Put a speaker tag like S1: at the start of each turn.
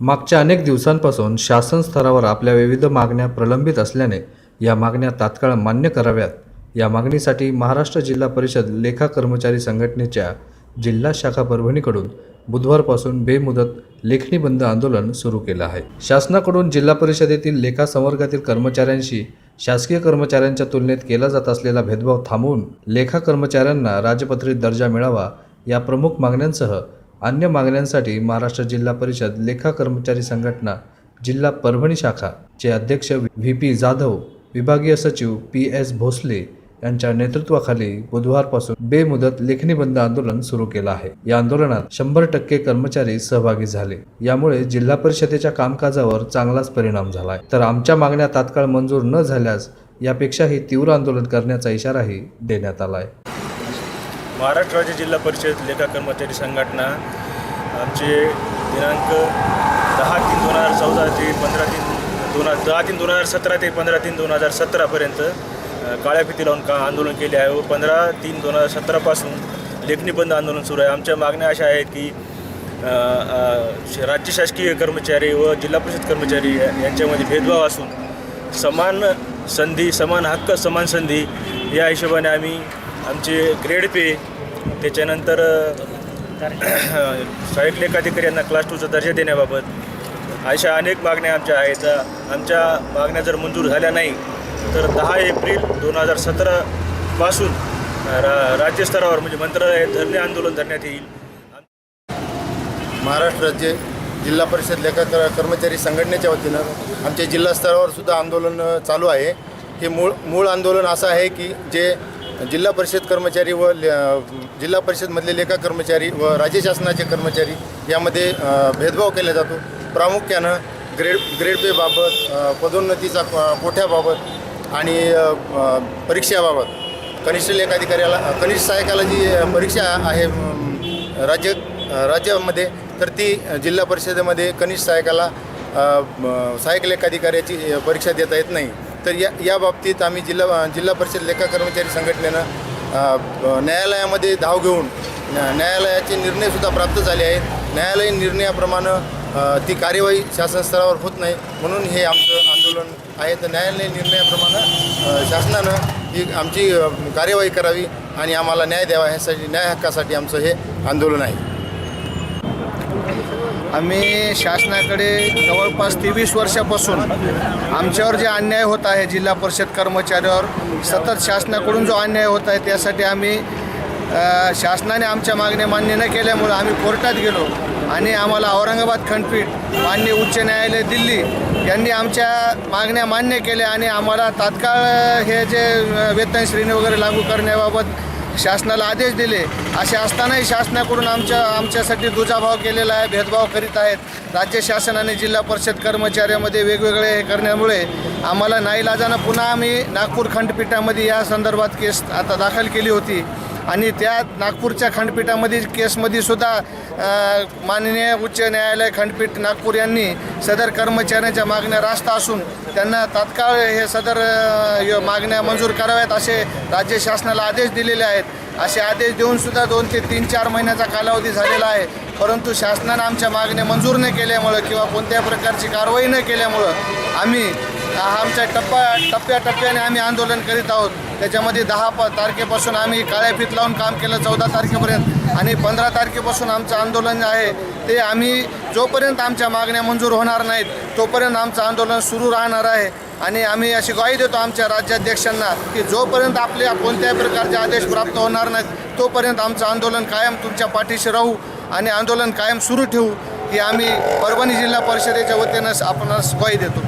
S1: मागच्या अनेक दिवसांपासून शासन स्तरावर आपल्या विविध मागण्या प्रलंबित असल्याने या मागण्या तात्काळ मान्य कराव्यात. या मागणीसाठी महाराष्ट्र जिल्हा परिषद लेखा कर्मचारी संघटनेच्या जिल्हा शाखा परभणीकडून बुधवारपासून बेमुदत लेखणी बंद आंदोलन सुरू केलं आहे. शासनाकडून जिल्हा परिषदेतील लेखा संवर्गातील कर्मचाऱ्यांशी शासकीय कर्मचाऱ्यांच्या तुलनेत केला जात असलेला भेदभाव थांबवून लेखा कर्मचाऱ्यांना राजपत्रित दर्जा मिळावा या प्रमुख मागण्यांसह अन्य मागण्यांसाठी महाराष्ट्र जिल्हा परिषद लेखा कर्मचारी संघटना जिल्हा परभणी शाखा चे अध्यक्ष व्ही पी जाधव विभागीय सचिव पी एस भोसले यांच्या नेतृत्वाखाली बुधवारपासून बेमुदत लेखणी बंद आंदोलन सुरू केलं आहे. या आंदोलनात शंभर टक्के कर्मचारी सहभागी झाले. यामुळे जिल्हा परिषदेच्या कामकाजावर चांगलाच परिणाम झालाय. तर आमच्या मागण्या तात्काळ मंजूर न झाल्यास यापेक्षाही तीव्र आंदोलन करण्याचा इशाराही देण्यात आलाय.
S2: महाराष्ट्र राज्य जिल्हा परिषद लेखा कर्मचारी संघटना आमचे दिनांक दहा तीन दोन हजार चौदा ते पंधरा तीन दोन हजार दहा तीन दोन हजार सतरा ते पंधरा तीन दोन हजार सतरापर्यंत काळ्या फिती लावून का आंदोलन केले आहे व पंधरा तीन दोन हजार सतरापासून लेखणी बंद आंदोलन सुरू आहे. आमच्या मागण्या अशा आहेत की श- राज्य शासकीय कर्मचारी व जिल्हा परिषद कर्मचारी यांच्यामध्ये भेदभाव असून समान संधी समान हक्क समान संधी या हिशोबाने आम्ही आमचे ग्रेड पे त्याच्यानंतर सहाय्यक लेखाधिकारी यांना क्लास टूचा दर्जा देण्याबाबत अशा अनेक मागण्या आमच्या आहेत. आमच्या मागण्या जर मंजूर झाल्या नाही तर दहा एप्रिल दोन हजार सतरापासून रा राज्यस्तरावर म्हणजे मंत्रालय धरणे आंदोलन धरण्यात येईल.
S3: महाराष्ट्र राज्य जिल्हा परिषद लेखा कर्मचारी संघटनेच्या वतीनं आमच्या जिल्हास्तरावर सुद्धा आंदोलन चालू आहे. हे मूळ मूळ आंदोलन असं आहे की जे जिल्हा परिषद कर्मचारी व ले- जिल्हा परिषदमधले लेखा कर्मचारी व राज्य शासनाचे कर्मचारी यामध्ये भेदभाव केला जातो. प्रामुख्यानं ग्रेड ग्रेड पेबाबत पदोन्नतीचा कोठ्याबाबत आणि परीक्षाबाबत परीक्षेबाबत कनिष्ठ लेखाधिकाऱ्याला कनिष्ठ सहाय्यकाला जी परीक्षा आहे राज्य राज्यामध्ये तर ती जिल्हा परिषदेमध्ये कनिष्ठ सहाय्यकाला सहायक सहाय्यक लेखाधिकाऱ्याची परीक्षा देता येत नाही. तर या या बाबतीत आम्ही जिल्हा जिल्हा परिषद लेखा कर्मचारी संघटनेनं न्यायालयामध्ये धाव घेऊन न्यायालयाचे निर्णयसुद्धा प्राप्त झाले आहेत. न्यायालयीन निर्णयाप्रमाणे ती कार्यवाही शासन स्तरावर होत नाही. म्हणून हे आमचं आंदोलन आहे. तर न्यायालयीन निर्णयाप्रमाणे शासनानं ही आमची कार्यवाही करावी आणि आम्हाला न्याय द्यावा. ह्यासाठी न्याय हक्कासाठी आमचं हे आंदोलन आहे.
S4: आम्ही शासनाकडे जवळपास तेवीस वर्षापासून आमच्यावर जे अन्याय होत आहे जिल्हा परिषद कर्मचाऱ्यावर सतत शासनाकडून जो अन्याय होत आहे त्यासाठी आम्ही शासनाने आमच्या मागण्या मान्य न केल्यामुळं आम्ही कोर्टात गेलो आणि आम्हाला औरंगाबाद खंडपीठ मान्य उच्च न्यायालय दिल्ली यांनी आमच्या मागण्या मान्य केल्या आणि आम्हाला तात्काळ हे जे वेतन श्रेणी वगैरे लागू करण्याबाबत शासनाला आदेश दिले. असे असतानाही शासनाकडून आमच्या आमच्यासाठी दुजाभाव केलेला आहे भेदभाव करीत आहेत. राज्य शासनाने जिल्हा परिषद कर्मचाऱ्यामध्ये वेगवेगळे हे करण्यामुळे आम्हाला नाईलाजानं पुन्हा आम्ही नागपूर खंडपीठामध्ये या संदर्भात केस आता दाखल केली होती. आणि त्या नागपूरच्या खंडपीठामध्ये केसमध्ये सुद्धा माननीय उच्च न्यायालय खंडपीठ नागपूर यांनी सदर कर्मचाऱ्यांच्या मागण्या रास्त असून त्यांना तात्काळ हे सदर य- मागण्या मंजूर कराव्यात असे राज्य शासनाला आदेश दिलेले आहेत. असे आदेश देऊन सुद्धा दोन ते तीन चार महिन्याचा कालावधी झालेला आहे. परंतु शासनानं आमच्या मागण्या मंजूर न केल्यामुळं किंवा कोणत्या प्रकारची कारवाई न केल्यामुळं आम्ही आमच्या टप्पा टप्प्याटप्प्याने आम्ही आंदोलन करीत आहोत. त्याच्यामध्ये दहा प तारखेपासून आम्ही काळ्या फीत लावून काम केलं चौदा तारखेपर्यंत. आणि पंधरा तारखेपासून आमचं आंदोलन जे आहे ते आम्ही जोपर्यंत आमच्या मागण्या मंजूर होणार नाहीत तोपर्यंत आमचं आंदोलन सुरू राहणार आहे. आणि आम्ही अशी ग्वाही देतो आमच्या राज्याध्यक्षांना की जोपर्यंत आपल्या कोणत्याही प्रकारचे आदेश प्राप्त होणार नाहीत तोपर्यंत आमचं आंदोलन कायम तुमच्या पाठीशी राहू आणि आंदोलन कायम सुरू ठेवू ही आम्ही परभणी जिल्हा परिषदेच्या वतीनं आपणास ग्वाही देतो.